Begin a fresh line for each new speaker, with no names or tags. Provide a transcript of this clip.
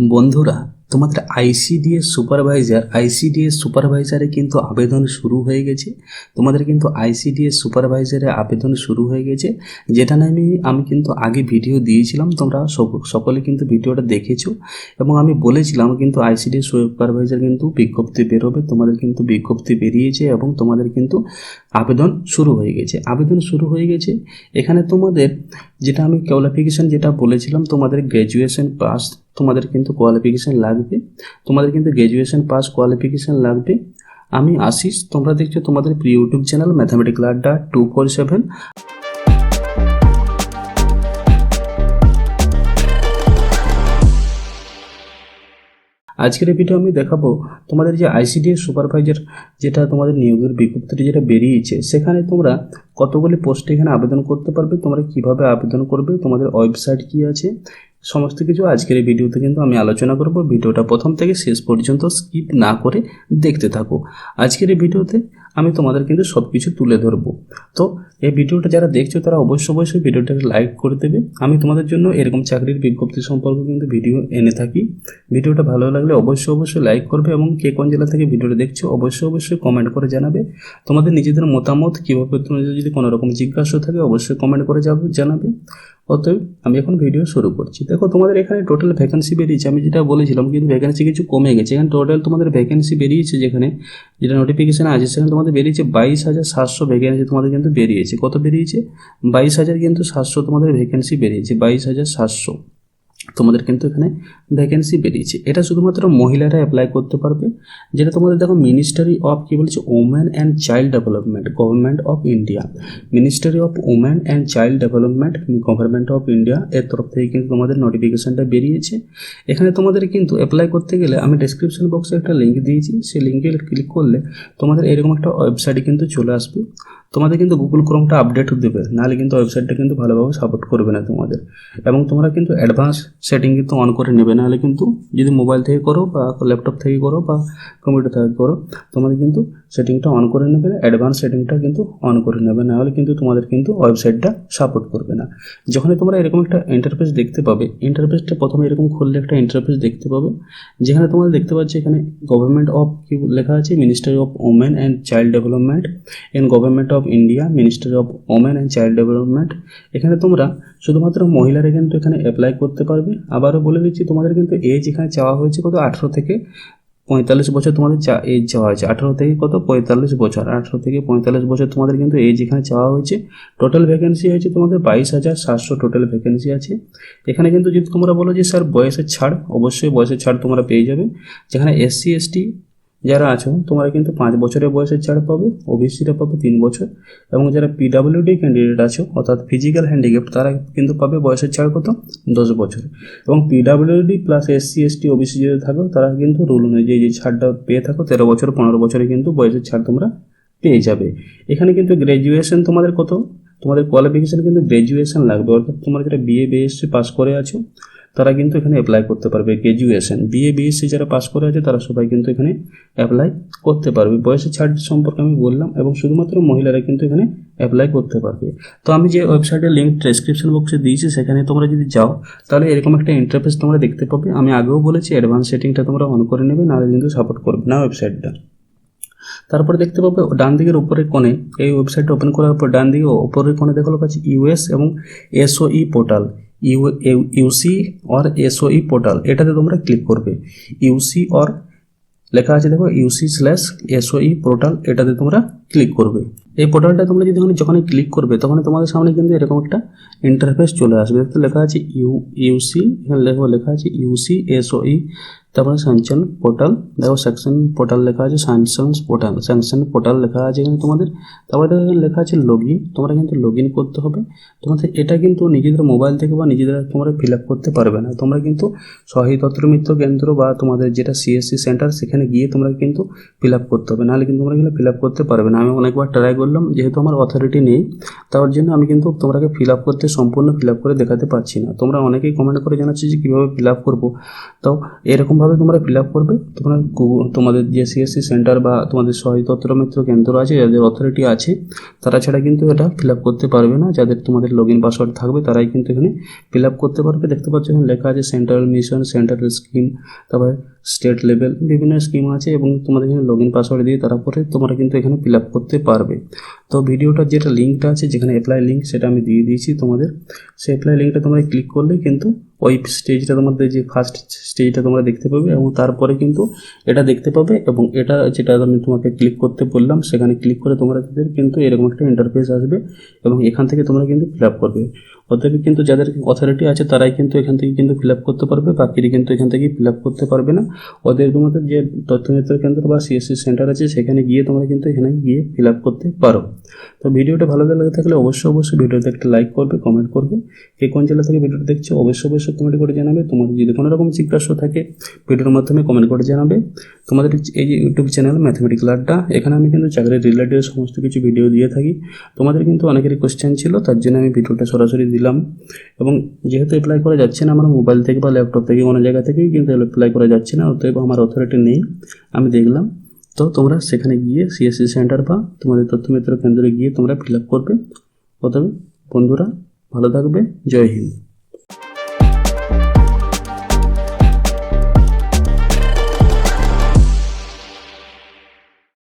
বন্ধুরা, তোমাদের ICDS supervisor ICDS সুপারভাইজারে কিন্তু আবেদন শুরু হয়ে গেছে। তোমাদের কিন্তু আইসিডিএস সুপারভাইজারে আবেদন শুরু হয়ে গেছে। যেটা আমি আমি কিন্তু আগে ভিডিও দিয়েছিলাম, তোমরা সক- সকলে কিন্তু ভিডিওটা দেখেছ। এবং আমি বলেছিলাম, কিন্তু আইসিডিএস সুপারভাইজার কিন্তু বিজ্ঞপ্তি বেরোবে, তোমাদের কিন্তু বিজ্ঞপ্তি বেরিয়েছে এবং তোমাদের কিন্তু আবেদন শুরু হয়ে গেছে। আবেদন শুরু হয়ে গেছে। এখানে তোমাদের, যেটা আমি কোয়ালিফিকেশন যেটা বলেছিলাম, তোমাদের গ্র্যাজুয়েশন পাস তোমাদের কিন্তু কোয়ালিফিকেশান লাগবে, তোমাদের কিন্তু গ্র্যাজুয়েশন পাস কোয়ালিফিকেশান লাগবে। আমি আশিস, তোমরা দেখছ তোমাদের প্রিয় YouTube channel mathematical Adda two four seven আজকের ভিডিও আমি দেখাবো তোমাদের যে আইসিডিএস সুপারভাইজার যেটা তোমাদের নিয়োগের বিজ্ঞপ্তিটি যেটা বেরিয়েছে, সেখানে তোমরা কতগুলি পোস্টে এখানে আবেদন করতে পারবে, তোমরা কীভাবে আবেদন করবে, তোমাদের ওয়েবসাইট কি আছে সমস্ত কিছু আজকের এই ভিডিওতে কিন্তু আমি আলোচনা করব। ভিডিওটা প্রথম থেকে শেষ পর্যন্ত স্কিপ না করে দেখতে থাকো। আজকের এই ভিডিওতে আমি তোমাদের কিন্তু সব কিছু তুলে ধরবো। তো এই ভিডিওটা যারা দেখছ, তারা অবশ্যই অবশ্যই ভিডিওটাকে লাইক করে দেবে। আমি তোমাদের জন্য এরকম চাকরির বিজ্ঞপ্তি সম্পর্কে কিন্তু ভিডিও এনে থাকি। ভিডিওটা ভালো লাগলে অবশ্যই অবশ্যই লাইক করবে এবং কে কোন জেলা থেকে ভিডিওটা দেখছ, অবশ্যই অবশ্যই কমেন্ট করে জানাবে। তোমাদের নিজেদের মতামত কীভাবে তোমাদের যদি কোনো রকম জিজ্ঞাসা থাকে, অবশ্যই কমেন্ট করে যাবে জানাবে। অতএব আমি এখন ভিডিও শুরু করছি। দেখো, তোমাদের এখানে টোটাল ভ্যাকেন্সি বেরিয়েছে। আমি যেটা বলেছিলাম, কিন্তু ভ্যাকেন্সি কিছু কমে গেছে। এখানে টোটাল তোমাদের ভ্যাকেন্সি বেরিয়েছে যেখানে, যেটা নোটিফিকেশান আছে সেখানে তোমাদের বেরিয়েছে বাইশ হাজার সাতশো ভ্যাকেন্সি তোমাদের কিন্তু বেরিয়েছে। কত বেরিয়েছে? বাইশ হাজার কিন্তু সাতশো তোমাদের ভ্যাকেন্সি বেরিয়েছে, বাইশ হাজার সাতশো। তোমাদের কিন্তু এখানে ভ্যাকেন্সি বেরিয়েছে। এটা শুধুমাত্র মহিলারা অ্যাপ্লাই করতে পারবে। যেটা তোমাদের দেখো মিনিস্ট্রি অফ কী বলছে? Women and child development government of India ministry of women and child development government of India এর তরফ থেকে কিন্তু তোমাদের নোটিফিকেশানটা বেরিয়েছে। এখানে তোমাদের কিন্তু অ্যাপ্লাই করতে গেলে আমি ডেসক্রিপশন বক্সে একটা লিঙ্ক দিয়েছি। সেই লিঙ্কে ক্লিক করলে তোমাদের এরকম একটা ওয়েবসাইটে কিন্তু চলে আসবে। তোমাদের কিন্তু গুগল ক্রোমটা আপডেট দেবে। নাহলে কিন্তু ওয়েবসাইটটা কিন্তু ভালোভাবে সাপোর্ট করবে না তোমাদের। এবং তোমরা কিন্তু অ্যাডভান্স সেটিং কিন্তু অন করে নেবে। নাহলে কিন্তু যদি মোবাইল থেকে করো বা ল্যাপটপ থেকে করো বা কম্পিউটার থেকে করো, তোমাদের কিন্তু সেটিংটা অন করে নেবে। অ্যাডভান্স সেটিংটা কিন্তু অন করে নেবে। নাহলে কিন্তু তোমাদের কিন্তু ওয়েবসাইটটা সাপোর্ট করবে না। যখনই তোমরা এরকম একটা ইন্টারফেস দেখতে পাবে ইন্টারফেসটা প্রথমে এরকম খুললে একটা ইন্টারফেস দেখতে পাবে। যেখানে তোমরা দেখতে পাচ্ছ এখানে গভর্নমেন্ট অফ কি লেখা আছে? Ministry of women and child development in government of India ministry of women and child development এখানে তোমরা শুধুমাত্র মহিলারা কিন্তু এখানে অ্যাপ্লাই করতে পারবে। আবারও বলে দিচ্ছি, তোমাদের কিন্তু এজ এখানে চাওয়া হয়েছে কত? আঠেরো থেকে পঁয়তাল্লিশ বছর তোমাদের চা এজ চাওয়া হয়েছে। আঠেরো থেকে কত? পঁয়তাল্লিশ বছর। আঠেরো থেকে পঁয়তাল্লিশ বছর তোমাদের কিন্তু এজ এখানে চাওয়া হয়েছে টোটাল ভ্যাকেন্সি হয়েছে তোমাদের বাইশ হাজার সাতশো টোটাল ভ্যাকেন্সি আছে। এখানে কিন্তু যদি তোমরা বলো যে, স্যার, বয়সের ছাড়, অবশ্যই বয়সের ছাড় তোমরা পেয়ে যাবে। যেখানে এসসি, এসটি যারা আছো, তোমরা কিন্তু পাঁচ বছরের বয়সের ছাড় পাবে ওবিসিরা পাবে তিন বছর। এবং যারা পিডাব্লিউডি ক্যান্ডিডেট আছো, অর্থাৎ ফিজিক্যাল হ্যান্ডিক্যাপ তারা কিন্তু পাবে বয়সের ছাড় কত? দশ বছর। এবং PWD plus SC ST OBC যদি থাকো, তারা কিন্তু রুল অনুযায়ী যে ছাড়টা পেয়ে থাকো, তেরো বছর, পনেরো বছরে কিন্তু বয়সের ছাড় তোমরা পেয়ে যাবে। এখানে কিন্তু গ্র্যাজুয়েশন তোমাদের কত? তোমাদের কোয়ালিফিকেশন কিন্তু গ্র্যাজুয়েশন লাগবে। অর্থাৎ তোমরা যারা বিএ বিএসসি পাস করে আছো তারা কিন্তু এখানে অ্যাপ্লাই করতে পারবে গ্র্যাজুয়েশন বিএ বিএসসি যারা পাস করে আছে, তারা সবাই কিন্তু এখানে অ্যাপ্লাই করতে পারবে। বয়সের ছাড় সম্পর্কে আমি বললাম এবং শুধুমাত্র মহিলারা কিন্তু এখানে অ্যাপ্লাই করতে পারবে। তো আমি যে ওয়েবসাইটের লিঙ্ক ডেসক্রিপশন বক্সে দিয়েছি, সেখানে তোমরা যদি যাও, তাহলে এরকম একটা ইন্টারফেস তোমরা দেখতে পাবে। আমি আগেও বলেছি অ্যাডভান্স সেটিংটা তোমরা অন করে নেবে, নাহলে কিন্তু সাপোর্ট করবে না ওয়েবসাইটটা তারপরে দেখতে পাবে, ডান দিকের উপরের কোণে, এই ওয়েবসাইটটা ওপেন করার পর, ডান দিকে উপরের কোণে দেখো আছে ইউএস এবং SOE portal UC or SOE portal এটাতে তোমরা ক্লিক করবে। ইউসি অর লেখা আছে দেখো ইউসি স্ল্যাশ এসওই পোর্টাল এটাতে তোমরা ক্লিক করবে। এই পোর্টালটা তোমরা যদি যখন ক্লিক করবে তখন তোমাদের সামনে কিন্তু এরকম একটা ইন্টারফেস চলে আসবে। দেখতে লেখা আছে ইউ ইউসি এখানে লেখা লেখা আছে ইউসি এসওই তারপরে স্যাংশন পোর্টাল দেখো সেকশন পোর্টাল লেখা আছে স্যাংশন পোর্টাল স্যাংশন পোর্টাল লেখা আছে এখানে তোমাদের, তারপরে দেখো লেখা আছে লগ ইন তোমরা কিন্তু লগ ইন করতে হবে। তোমাদের এটা কিন্তু নিজেদের মোবাইল থেকে বা নিজেদের তোমরা ফিল আপ করতে পারবে না। তোমরা কিন্তু শহীদ মিত্র কেন্দ্র বা তোমাদের যেটা সিএসসি সেন্টার সেখানে গিয়ে তোমরা কিন্তু ফিল আপ করতে হবে। নাহলে কিন্তু তোমরা এখানে ফিল আপ করতে পারবে না। আমি অনেকবার ট্রাই করলাম, যেহেতু আমার অথরিটি নেই, তার জন্য আমি কিন্তু তোমাকে ফিল আপ করতে সম্পূর্ণ ফিল আপ করে দেখাতে পারছি না। তোমরা অনেকেই কমেন্ট করে জানাচ্ছি যে কীভাবে ফিল আপ করব। তো এরকমভাবে কীভাবে তোমরা ফিল আপ করবে। তোমরা তোমাদের যে সিএসসি সেন্টার বা তোমাদের সহায়তত্র মিত্র কেন্দ্র আছে, যাদের অথরিটি আছে, তারা ছাড়া কিন্তু এটা ফিল আপ করতে পারবে না। যাদের তোমাদের লগ ইন পাসওয়ার্ড থাকবে, তারাই কিন্তু এখানে ফিল আপ করতে পারবে। দেখতে পাচ্ছ এখানে লেখা আছে সেন্ট্রাল মিশন সেন্ট্রাল স্কিম তারপরে স্টেট লেভেল বিভিন্ন স্কিম আছে এবং তোমাদের এখানে লগ ইন পাসওয়ার্ড দিয়ে তারপরে তোমরা কিন্তু এখানে ফিল আপ করতে পারবে। তো ভিডিওটার যেটা লিঙ্কটা আছে, যেখানে অ্যাপ্লাই লিঙ্ক সেটা আমি দিয়ে দিয়েছি তোমাদের। সেই অ্যাপ্লাই লিঙ্কটা তোমরা ক্লিক করলে কিন্তু ওই স্টেজটা তোমাদের যে ফার্স্ট স্টেজটা তোমরা দেখতে পাবে এবং তারপরে কিন্তু এটা দেখতে পাবে এবং এটা যেটা আমি তোমাকে ক্লিক করতে বললাম, সেখানে ক্লিক করে তোমরা তাদের কিন্তু এরকম একটা ইন্টারফেস আসবে এবং এখান থেকে তোমরা কিন্তু ফিল আপ করবে। অতএব কিন্তু যাদের অথরিটি আছে, তারাই কিন্তু এখান থেকে কিন্তু ফিল আপ করতে পারবে, বাকিরা কিন্তু এখান থেকে ফিল আপ করতে পারবে না। ওদের তোমাদের যে তথ্যমিত্র কেন্দ্র বা সিএসসি সেন্টার আছে, সেখানে গিয়ে তোমরা কিন্তু এখানে গিয়ে ফিল আপ করতে পারো। তো ভিডিওটা ভালো লেগে থাকলে অবশ্যই অবশ্যই ভিডিওতে একটা লাইক করবে কমেন্ট করবে। কে কোন জেলা থেকে ভিডিওটা দেখছ, অবশ্যই অবশ্যই কমেন্ট করে জানাবে। তোমাদের যদি কোনো রকম জিজ্ঞাসা থাকে, ভিডিওর মাধ্যমে কমেন্ট করে জানাবে। তোমাদের এই যে ইউটিউব চ্যানেল ম্যাথমেটিক্যাল আড্ডা এখানে আমি কিন্তু চাকরির রিলেটেড সমস্ত কিছু ভিডিও দিয়ে থাকি। তোমাদের কিন্তু অনেকেরই কোশ্চেন ছিল, তার জন্য আমি ভিডিওটা সরাসরি দিলাম। এবং যেহেতু অ্যাপ্লাই করা যাচ্ছে না আমার মোবাইল থেকে বা ল্যাপটপ থেকে কোনো জায়গা থেকেই, কিন্তু অ্যাপ্লাই করা যাচ্ছে না, অতএব আমার অথরিটি নেই। আমি দেখলাম। তো তোমরা সেখানে গিয়ে সিএসসি সেন্টার বা তোমাদের তথ্য মিত্র কেন্দ্রে গিয়ে তোমরা ফিল আপ করবে। অতএব বন্ধুরা, ভালো থাকবে। জয় হিন্দ।